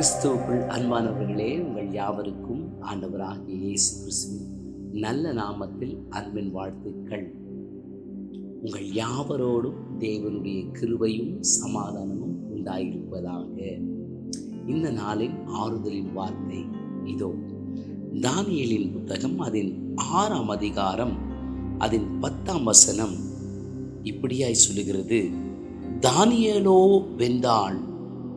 கிறிஸ்துவுக்குள் அன்பானவர்களே உங்கள் யாவருக்கும் ஆண்டவராகிய இயேசு கிறிஸ்துவின் நல்ல நாமத்தில் அன்பின் வாழ்த்துக்கள். உங்கள் யாவரோடும் தேவனுடைய கிருபையும் சமாதானமும் உண்டாயிருப்பதாக. இந்த நாளின் ஆறுதலின் வார்த்தை இதோ. தானியலின் புத்தகம் அதன் ஆறாம் அதிகாரம் அதன் பத்தாம் வசனம் இப்படியாய் சொல்லுகிறது. தானியலோ வெந்தாள்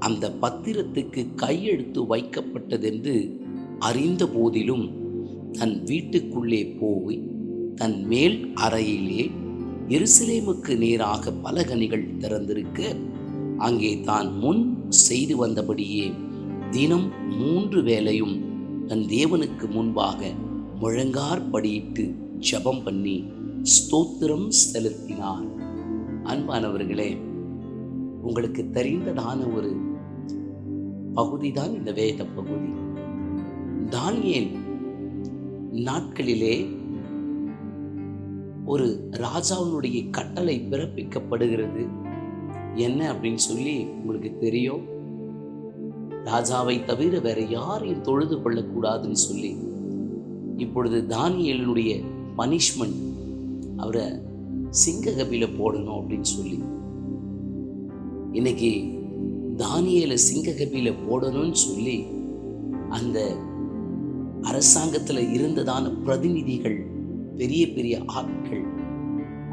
அந்த பத்திரத்துக்கு கையெழுத்து வைக்கப்பட்டதென்று அறிந்த போதிலும் தன் வீட்டுக்குள்ளே போய் தன் மேல் அறையிலே எருசலேமுக்கு நேராக பலகனிகள் திறந்திருக்க அங்கே தான் முன் செய்து வந்தபடியே தினம் மூன்று வேளையும் தன் தேவனுக்கு முன்பாக முழங்கார் படியிட்டு ஜபம் பண்ணி ஸ்தோத்திரம் செலுத்தினார். அன்பானவர்களே உங்களுக்கு தெரிந்ததான ஒரு பகுதி தான் இந்த வேத பகுதி. தானியேல் நாட்களிலே ஒரு ராஜாவினுடைய கட்டளை பிறப்பிக்கப்படுகிறது. என்ன அப்படின்னு சொல்லி உங்களுக்கு தெரியும். ராஜாவை தவிர வேற யாரையும் தொழுது கொள்ளக்கூடாதுன்னு சொல்லி. இப்பொழுது தானியேலினுடைய பனிஷ்மெண்ட் அவரை சிங்ககபில போடணும் அப்படின்னு சொல்லி. இன்னைக்கு தானியலை சிங்ககபியில் போடணும்னு சொல்லி அந்த அரசாங்கத்தில் இருந்ததான பிரதிநிதிகள் பெரிய பெரிய ஆட்கள்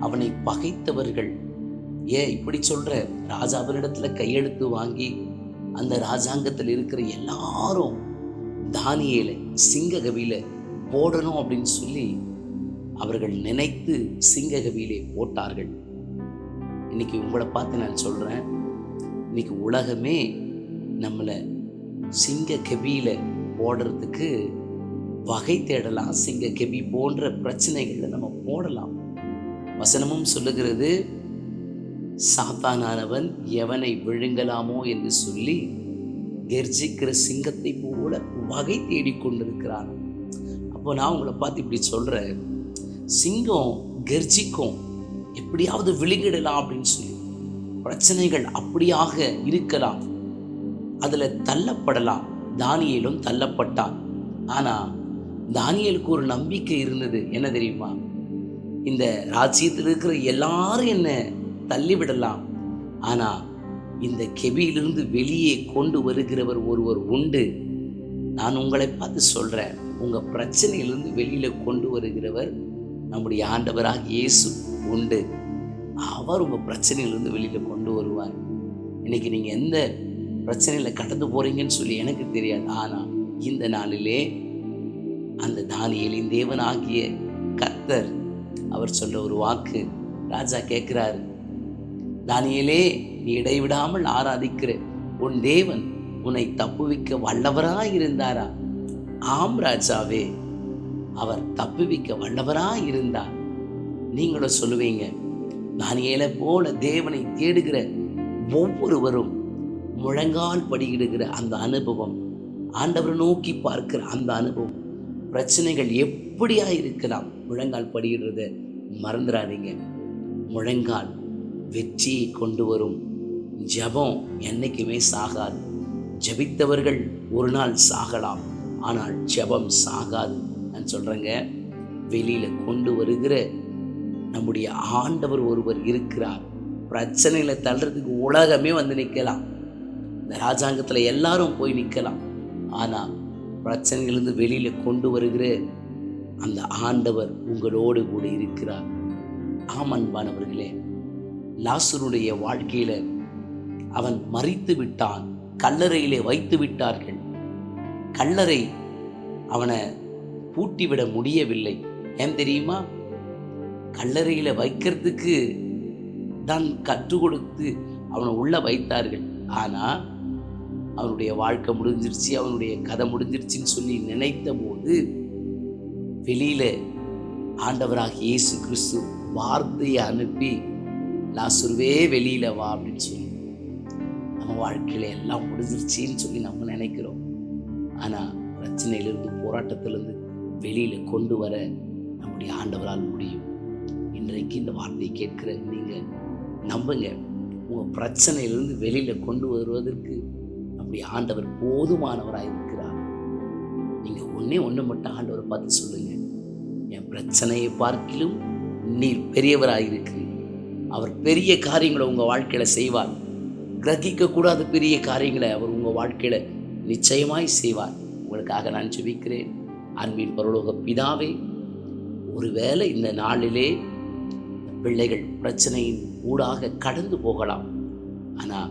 அவனை பகைத்தவர்கள். ஏன் இப்படி சொல்ற? ராஜாவரிடத்துல கையெழுத்து வாங்கி அந்த ராஜாங்கத்தில் இருக்கிற எல்லாரும் தானியலை சிங்ககவியில போடணும் அப்படின்னு சொல்லி அவர்கள் நினைத்து சிங்ககவியிலே போட்டார்கள். இன்னைக்கு உங்களை பார்த்து நான் சொல்றேன். இன்னைக்கு உலகமே நம்மளை சிங்க கெபியில் போடுறதுக்கு வகை தேடலாம். சிங்க கெபி போன்ற பிரச்சனைகளை நம்ம போடலாம். வசனமும் சொல்லுகிறது சாத்தானானவன் எவனை விழுங்கலாமோ? என்று சொல்லி கெர்ஜிக்கிற சிங்கத்தை போல வகை தேடிக் கொண்டிருக்கிறான். அப்போ நான் உங்களை பார்த்து இப்படி சொல்கிறேன் சிங்கம் கெர்ஜிக்கும் எப்படியாவது விழுங்கிடலாம் அப்படின்னு சொல்லி பிரச்சனைகள் அப்படியாக இருக்கலாம். அதில் தள்ளப்படலாம். தானியலும் தள்ளப்பட்டான் ஆனால் தானியலுக்கு ஒரு நம்பிக்கை இருந்தது. என்ன தெரியுமா? இந்த ராஜ்யத்தில் இருக்கிற எல்லாரும் என்ன தள்ளிவிடலாம். ஆனால் இந்த கெபியிலிருந்து வெளியே கொண்டு வருகிறவர் ஒருவர் உண்டு. நான் உங்களை பார்த்து சொல்கிறேன் உங்கள் பிரச்சனையிலிருந்து வெளியில் கொண்டு வருகிறவர் நம்முடைய ஆண்டவராக இயேசு உண்டு. அவர் உங்கள் பிரச்சனையிலிருந்து வெளியில் கொண்டு வருவார். இன்னைக்கு நீங்கள் எந்த பிரச்சனையில் கடந்து போகிறீங்கன்னு சொல்லி எனக்கு தெரியாது. ஆனால் இந்த நாளிலே அந்த தானியலின் தேவன் ஆகிய கர்த்தர் அவர் சொல்ற ஒரு வாக்கு ராஜா கேட்கிறார். தானியலே நீ இடைவிடாமல் ஆராதிக்கிற உன் தேவன் உன்னை தப்புவிக்க வல்லவராய் இருந்தாரா ஆம் ராஜாவே அவர் தப்புவிக்க வல்லவராய் இருந்தார் நீங்களும் சொல்லுவீங்க தானியேலை போல தேவனை தேடுகிற ஒவ்வொருவரும் முழங்கால் படியிடுகிற அந்த அனுபவம் ஆண்டவரை நோக்கி பார்க்கிற அந்த அனுபவம் பிரச்சனைகள் எப்படியா இருக்கலாம்? முழங்கால் படியிடுறத மறந்துடாதீங்க முழங்கால் வெற்றியை கொண்டு வரும். ஜபம் என்னைக்குமே சாகாது. ஜபித்தவர்கள் ஒரு நாள் சாகலாம் ஆனால் ஜபம் சாகாது. நான் சொல்கிறேங்க வெளியில் கொண்டு வருகிற நம்முடைய ஆண்டவர் ஒருவர் இருக்கிறார். பிரச்சனையில தள்ளுறதுக்கு உலகமே வந்து நிற்கலாம். இந்த ராஜாங்கத்தில் எல்லாரும் போய் நிற்கலாம். ஆனால் பிரச்சனையிலிருந்து வெளியில் கொண்டு வருகிற அந்த ஆண்டவர் உங்களோடு கூட இருக்கிறார். ஆமன்பானவர்களே லாசருடைய வாழ்க்கையில் அவன் மறித்து விட்டான் கல்லறையிலே வைத்து விட்டார்கள். கல்லறை அவனை பூட்டிவிட முடியவில்லை. ஏன் தெரியுமா? கல்லறையில் வைக்கிறதுக்கு தான் கற்றுக் கொடுத்து அவனை உள்ளே வைத்தார்கள். ஆனால் அவனுடைய வாழ்க்கை முடிஞ்சிருச்சு அவனுடைய கதை முடிஞ்சிருச்சுன்னு சொல்லி நினைத்த போது வெளியில் ஆண்டவராக இயேசு கிறிஸ்து வார்த்தையை அனுப்பி லாசுருவே வெளியில் வா அப்படின்னு சொல்லி. நம்ம வாழ்க்கையில் எல்லாம் முடிஞ்சிருச்சின்னு சொல்லி நம்ம நினைக்கிறோம். ஆனால் பிரச்சனையிலிருந்து போராட்டத்திலிருந்து வெளியில் கொண்டு வர நம்முடைய ஆண்டவரால் முடியும். இன்றைக்கு இந்த வார்த்தையை கேட்கிற நீங்கள் நம்புங்க. உங்கள் பிரச்சனையிலிருந்து வெளியில் கொண்டு வருவதற்கு அப்படி ஆண்டவர் போதுமானவராக இருக்கிறார். நீங்கள் ஒன்றே ஒன்று மட்டும் ஆண்டவரை பார்த்து சொல்லுங்க. என் பிரச்சனையை பார்க்கிலும் நீர் பெரியவராக இருக்கிறீர். அவர் பெரிய காரியங்களை உங்கள் வாழ்க்கையில் செய்வார். கிரகிக்க கூடாத பெரிய காரியங்களை அவர் உங்கள் வாழ்க்கையில் நிச்சயமாய் செய்வார். உங்களுக்காக நான் ஜெபிக்கிறேன். அன்பின் பரலோக பிதாவே ஒருவேளை இந்த நாளிலே பிள்ளைகள் பிரச்சனையின் ஊடாக கடந்து போகலாம். ஆனால்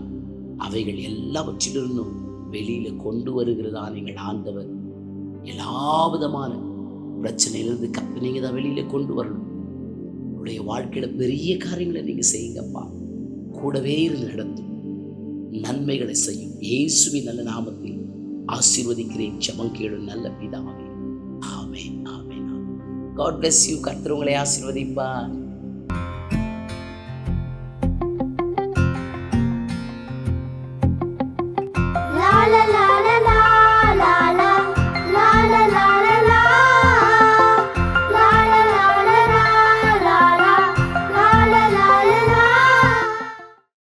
அவைகள் எல்லாவற்றிலிருந்தும் வெளியில் கொண்டு வருகிறதா நீங்கள் ஆண்டவர்? எல்லா விதமான பிரச்சனையிலிருந்து கப்பி நீங்கள் தான் வெளியில் கொண்டு வரணும். உங்களுடைய வாழ்க்கையில் பெரிய காரியங்களை நீங்கள் செய்யுங்கப்பா. கூடவே இருந்து நடத்தும் நன்மைகளை செய்யும். இயேசுவின் நல்ல நாமத்தில் ஆசீர்வதிக்கிறேன். ஜபம் கேளும் நல்ல பிதாவே. ஆமே ஆமே ஆமென். காட் பிளஸ் யூ கர்த்தர் உங்களை ஆசீர்வதிப்பார்.